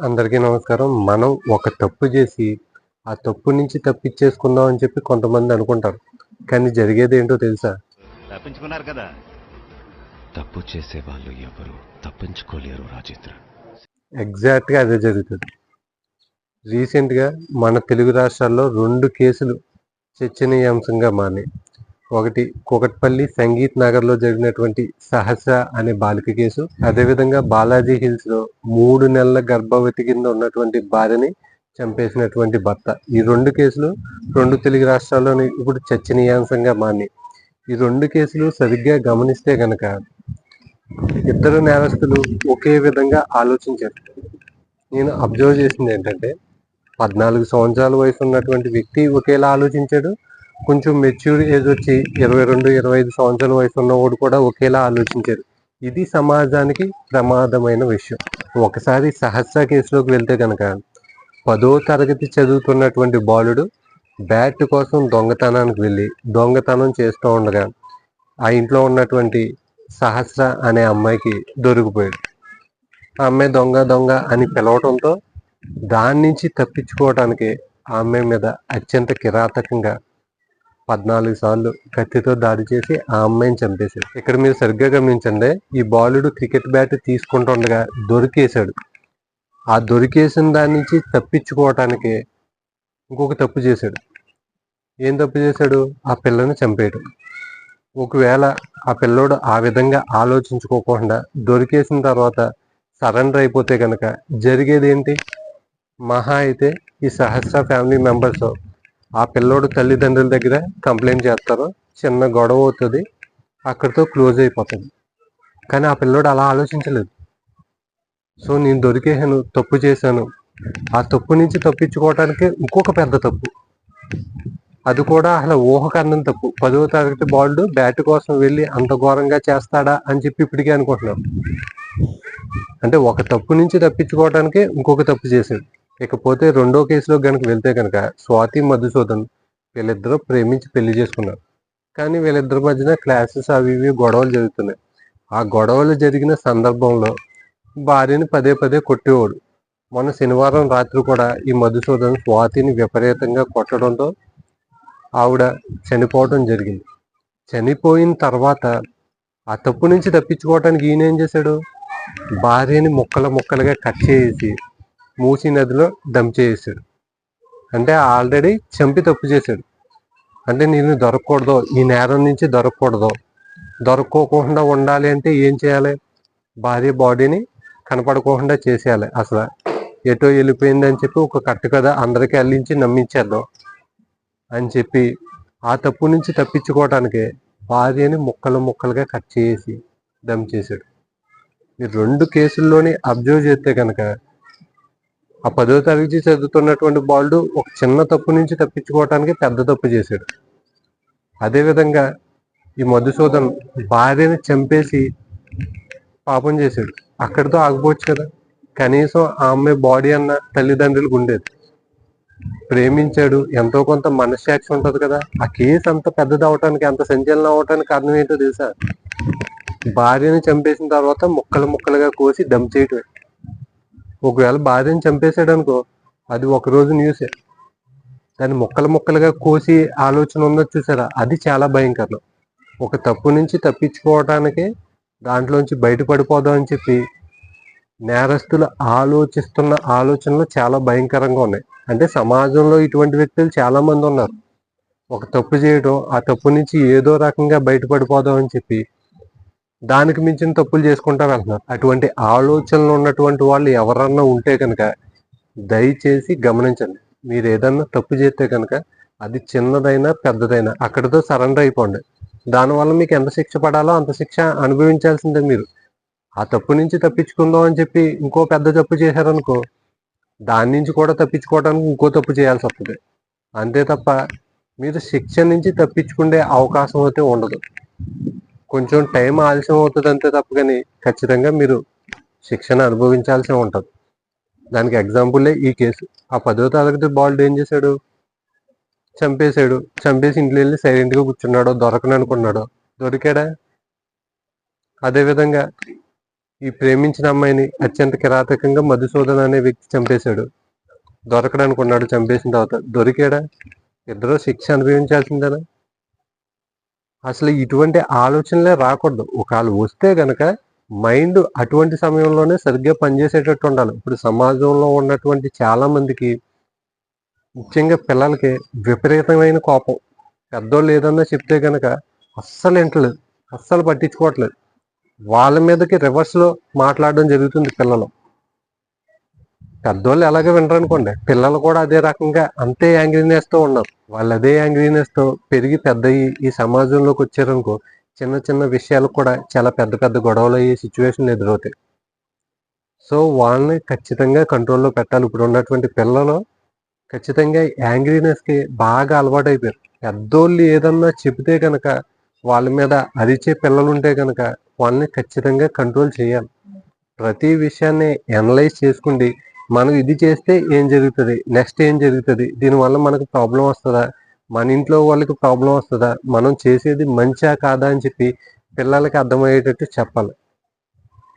అందరికీ నమస్కారం. మనం ఒక తప్పు చేసి ఆ తప్పు నుంచి తప్పించేసుకుందాం అని చెప్పి కొంతమంది అనుకుంటారు. కానీ జరిగేది ఏంటో తెలుసా? తప్పించుకున్నారు కదా. తప్పు చేసే వాళ్ళు ఎవరు తప్పించుకోలేరు రాజేంద్ర. ఎగ్జాక్ట్గా అదే జరుగుతుంది. రీసెంట్గా మన తెలుగు రాష్ట్రాల్లో రెండు కేసులు చర్చనీయాంశంగా మారాయి ఒకటి కూకట్పల్లి సంగీత్ నగర్లో జరిగినటువంటి సహస అనే బాలిక కేసు. అదేవిధంగా బాలాజీ హిల్స్లో మూడు నెలల గర్భవతి కింద ఉన్నటువంటి భార్యని చంపేసినటువంటి భర్త. ఈ రెండు కేసులు రెండు తెలుగు రాష్ట్రాల్లోని ఇప్పుడు చర్చనీయాంశంగా మారినాయి. ఈ రెండు కేసులు సరిగ్గా గమనిస్తే గనక ఇద్దరు నేరస్తులు ఒకే విధంగా ఆలోచించారు. నేను అబ్జర్వ్ చేసింది ఏంటంటే పద్నాలుగు సంవత్సరాల వయసు ఉన్నటువంటి వ్యక్తి ఒకేలా ఆలోచించాడు కొంచెం మెచ్యూర్ ఏజ్ వచ్చి ఇరవై రెండు ఇరవై ఐదు సంవత్సరాల వయసు ఉన్నవాడు కూడా ఒకేలా ఆలోచించారు. ఇది సమాజానికి ప్రమాదమైన విషయం. ఒకసారి సహస్ర కేసులోకి వెళ్తే కనుక పదో తరగతి చదువుతున్నటువంటి బాలుడు బ్యాట్ కోసం దొంగతనానికి వెళ్ళి దొంగతనం చేస్తూ ఉండగా ఆ ఇంట్లో ఉన్నటువంటి సహస్ర అనే అమ్మాయికి దొరికిపోయాడు. ఆ అమ్మాయి దొంగ దొంగ అని పిలవటంతో దాని నుంచి తప్పించుకోవడానికి ఆ అమ్మాయి మీద అత్యంత కిరాతకంగా పద్నాలుగు సార్లు కత్తితో దాడి చేసి ఆ అమ్మాయిని చంపేశాడు. ఇక్కడ మీరు సరిగ్గా గమనించండి ఈ బాలుడు క్రికెట్ బ్యాట్ తీసుకుంటుండగా దొరికేశాడు. ఆ దొరికేసిన దాని నుంచి తప్పించుకోవటానికి ఇంకొక తప్పు చేశాడు. ఏం తప్పు చేశాడు? ఆ పిల్లని చంపేయడం ఒకవేళ ఆ పిల్లోడు ఆ విధంగా ఆలోచించుకోకుండా దొరికేసిన తర్వాత సరెండర్ అయిపోతే కనుక జరిగేది ఏంటి మహా అయితే ఈ సహస్ర ఫ్యామిలీ మెంబర్స్ ఆ పిల్లోడు తల్లిదండ్రుల దగ్గర కంప్లైంట్ చేస్తారు. చిన్న గొడవ అవుతుంది. అక్కడితో క్లోజ్ అయిపోతుంది. కానీ ఆ పిల్లోడు అలా ఆలోచించలేదు. సో నేను దొరికేసాను తప్పు చేశాను. ఆ తప్పు నుంచి తప్పించుకోవటానికి ఇంకొక పెద్ద తప్పు. అది కూడా అసలు ఊహకందని తప్పు. పదవ తరగతి బాల్డు బ్యాట్ కోసం వెళ్ళి అంత ఘోరంగా చేస్తాడా అని చెప్పి ఇప్పటికే అనుకుంటున్నాం అంటే ఒక తప్పు నుంచి తప్పించుకోవడానికి ఇంకొక తప్పు చేశాడు. ఇకపోతే రెండో కేసులో కనుక వెళ్తే కనుక స్వాతి మధుసూదన్ వీళ్ళిద్దరూ ప్రేమించి పెళ్ళి చేసుకున్నారు. కానీ వీళ్ళిద్దరి మధ్యన క్లాసెస్ అవి ఇవి గొడవలు జరుగుతున్నాయి. ఆ గొడవలు జరిగిన సందర్భంలో భార్యని పదే పదే కొట్టేవాడు. మొన్న శనివారం రాత్రి కూడా ఈ మధుసూదన్ స్వాతిని విపరీతంగా కొట్టడంతో ఆవిడ చనిపోవడం జరిగింది. చనిపోయిన తర్వాత ఆ తప్పు నుంచి తప్పించుకోవడానికి ఈయన ఏం చేశాడు? భార్యని ముక్కలు ముక్కలుగా కట్ చేసి మూసి నదిలో దమ్ చేసాడు అంటే ఆల్రెడీ చంపి తప్పు చేశాడు. అంటే నేను దొరకకూడదు ఈ నేరం నుంచి దొరకకూడదు. దొరక్కోకుండా ఉండాలి అంటే ఏం చేయాలి? భార్య బాడీని కనపడకుండా చేసేయాలి. అసలు ఎటో వెళ్ళిపోయింది అని చెప్పి ఒక కట్టు కదా అందరికీ అల్లించి నమ్మించేద్దాం అని చెప్పి ఆ తప్పు నుంచి తప్పించుకోవటానికి భార్యని ముక్కలు ముక్కలుగా కట్ చేసి దమ్ చేశాడు. ఈ రెండు కేసుల్లోని అబ్జర్వ్ చేస్తే కనుక ఆ పదో తరగతి చదువుతున్నటువంటి బాలుడు ఒక చిన్న తప్పు నుంచి తప్పించుకోవటానికి పెద్ద తప్పు చేశాడు. అదేవిధంగా ఈ మధుసూదన్ భార్యని చంపేసి పాపం చేశాడు. అక్కడితో ఆగిపోవచ్చు కదా. కనీసం ఆ అమ్మాయి బాడీ అన్న తల్లిదండ్రులకు ఉండేది. ప్రేమించాడు. ఎంతో కొంత మనశ్శాక్షి ఉంటుంది కదా. ఆ కేసు అంత పెద్దది అవటానికి అంత సంచలనం అవటానికి కారణం ఏంటో తెలుసా? భార్యని చంపేసిన తర్వాత ముక్కలు ముక్కలుగా కోసి దమ్ చేయటమే. ఒకవేళ భార్యని చంపేశాడు అనుకో అది ఒక రోజు న్యూసే దాన్ని ముక్కలు ముక్కలుగా కోసి ఆలోచన ఉన్నది చూసారా? అది చాలా భయంకరం. ఒక తప్పు నుంచి తప్పించుకోవటానికి దాంట్లోంచి బయటపడిపోదాం అని చెప్పి నేరస్తులు ఆలోచిస్తున్న ఆలోచనలు చాలా భయంకరంగా ఉన్నాయి. అంటే సమాజంలో ఇటువంటి వ్యక్తులు చాలా మంది ఉన్నారు. ఒక తప్పు చేయడం ఆ తప్పు నుంచి ఏదో రకంగా బయటపడిపోదాం అని చెప్పి దానికి మించిన తప్పులు చేసుకుంటా వెళ్తున్నారు. అటువంటి ఆలోచనలు ఉన్నటువంటి వాళ్ళు ఎవరన్నా ఉంటే కనుక దయచేసి గమనించండి. మీరు ఏదన్నా తప్పు చేస్తే కనుక అది చిన్నదైనా పెద్దదైనా అక్కడితో సరెండర్ అయిపోండి. దానివల్ల మీకు ఎంత శిక్ష పడాలో అంత శిక్ష అనుభవించాల్సిందే మీరు. ఆ తప్పు నుంచి తప్పించుకుందాం అని చెప్పి ఇంకో పెద్ద తప్పు చేశారనుకో దాని నుంచి కూడా తప్పించుకోవడానికి ఇంకో తప్పు చేయాల్సి వస్తుంది. అంతే తప్ప మీరు శిక్ష నుంచి తప్పించుకునే అవకాశం అయితే ఉండదు. కొంచెం టైం ఆలస్యం అవుతుంది అంతే తప్ప కానీ ఖచ్చితంగా మీరు శిక్షణ అనుభవించాల్సి ఉంటుంది. దానికి ఎగ్జాంపులే ఈ కేసు. ఆ పదో తరగతి బాల్డ్ ఏం చేశాడు? చంపేశాడు. చంపేసి ఇంట్లో వెళ్ళి సైలెంట్గా కూర్చున్నాడో కూర్చున్నాడు దొరకను అనుకున్నాడు దొరికాడా? అదేవిధంగా ఈ ప్రేమించిన అమ్మాయిని అత్యంత కిరాతకంగా మధుసూదన్ అనే వ్యక్తి చంపేశాడు. దొరకడానికి ఉన్నాడు చంపేసిన తర్వాత దొరికాడా? ఇద్దరు శిక్ష అనుభవించాల్సిందేనా? అసలు ఇటువంటి ఆలోచనలే రాకూడదు. ఒకవేళ వస్తే గనక మైండ్ అటువంటి సమయంలోనే సరిగ్గా పనిచేసేటట్టు ఉండాలి. ఇప్పుడు సమాజంలో ఉన్నటువంటి చాలా మందికి ముఖ్యంగా పిల్లలకి విపరీతమైన కోపం. పెద్దోళ్ళు ఏదన్నా చెప్తే గనక అస్సలు వింటలేదు. అస్సలు పట్టించుకోవట్లేదు. వాళ్ళ మీదకి రివర్స్లో మాట్లాడడం జరుగుతుంది పిల్లలు. పెద్దోళ్ళు ఎలాగ వినరు అనుకోండి. పిల్లలు కూడా అదే రకంగా అంతే యాంగ్రీనెస్తో ఉన్నారు. వాళ్ళు అదే యాంగ్రీనెస్తో పెరిగి పెద్ద ఈ సమాజంలోకి వచ్చారనుకో చిన్న చిన్న విషయాలకు కూడా చాలా పెద్ద పెద్ద గొడవలు అయ్యే సిచ్యువేషన్ ఎదురవుతాయి. సో వాళ్ళని ఖచ్చితంగా కంట్రోల్లో పెట్టాలి. ఇప్పుడు ఉన్నటువంటి పిల్లలు ఖచ్చితంగా యాంగ్రీనెస్కి బాగా అలవాటు అయిపోయారు పెద్దోళ్ళు ఏదన్నా చెబితే కనుక వాళ్ళ మీద అరిచే పిల్లలు ఉంటే కనుక వాళ్ళని ఖచ్చితంగా కంట్రోల్ చేయాలి. ప్రతి విషయాన్ని అనలైజ్ చేసుకుండి మనం ఇది చేస్తే ఏం జరుగుతుంది? నెక్స్ట్ ఏం జరుగుతుంది? దీనివల్ల మనకు ప్రాబ్లం వస్తుందా? మన ఇంట్లో వాళ్ళకి ప్రాబ్లం వస్తుందా? మనం చేసేది మంచా కాదా అని చెప్పి పిల్లలకి అర్థమయ్యేటట్టు చెప్పాలి.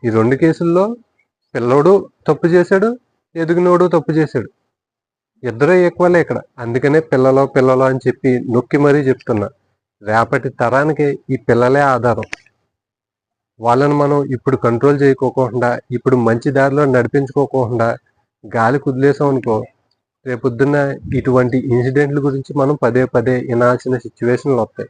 ఈ రెండు కేసుల్లో పిల్లోడు తప్పు చేశాడు ఎదుగునోడు తప్పు చేశాడు. ఇద్దరు ఈక్వలే ఇక్కడ. అందుకనే పిల్లలు పిల్లలు అని చెప్పి నొక్కి మరీ చెప్తున్నా. రేపటి తరానికి ఈ పిల్లలే ఆధారం. వాళ్ళని మనం ఇప్పుడు కంట్రోల్ చేయకోకుండా ఇప్పుడు మంచి దారిలో నడిపించుకోకుండా గాలి కుదిలేసాం అనుకో రేపొద్దున్న ఇటువంటి ఇన్సిడెంట్ల గురించి మనం పదే పదే వినాల్సిన సిచ్యువేషన్లు వస్తాయి.